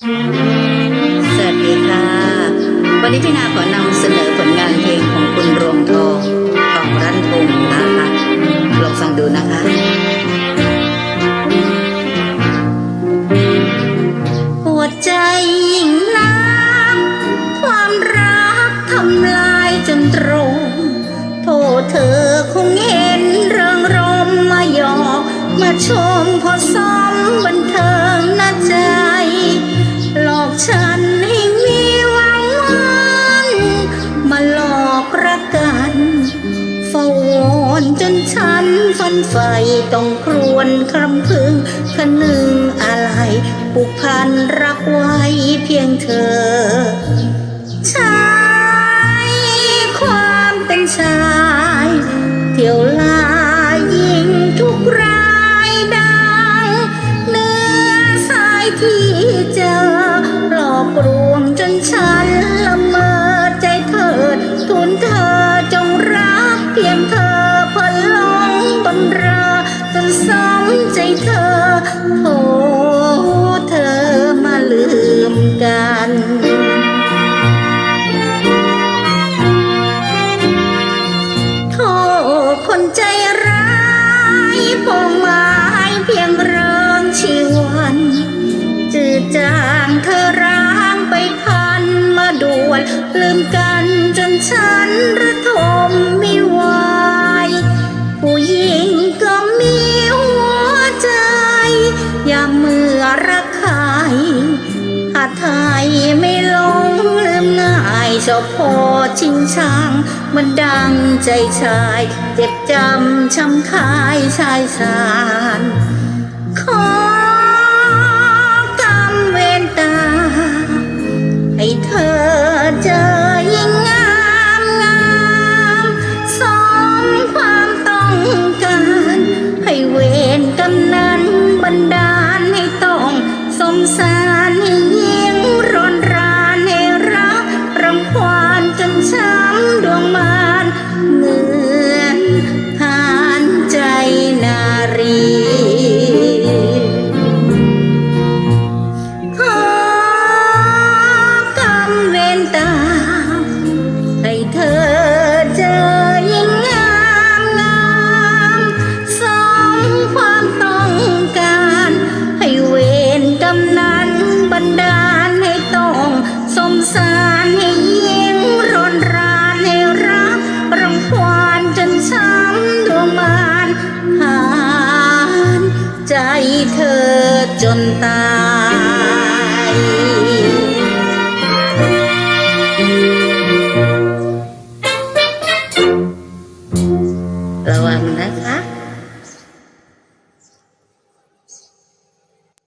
สวัสดีค่ะ วันนี้พี่นาขอนำเสนอผลงานเพลงของคุณรวงทองทองรันพงศ์นะคะลองฟังดูนะคะหัวใจยิ่งนักความรักทำลายจนตรงโทษเธอคงเห็นเริงรมมาหยอกมาชมพอซ้ จนฉันฝันใฝ่ต้องครวญคำพึง โทเธอมาลืมกันโทษคนใจร้ายพงไม้เพียงเริงชีวันจืดจางเธอร้างไปพันมาด่วนลืมกัน ไทยไม่ลงลืมง่ายชอบพอชิงช่าง มันดังใจชาย เจ็บจำช้ำคายชายสารขอ จนช้ำดวงมานเหนื่อน เธอจนตายระวังนะคะ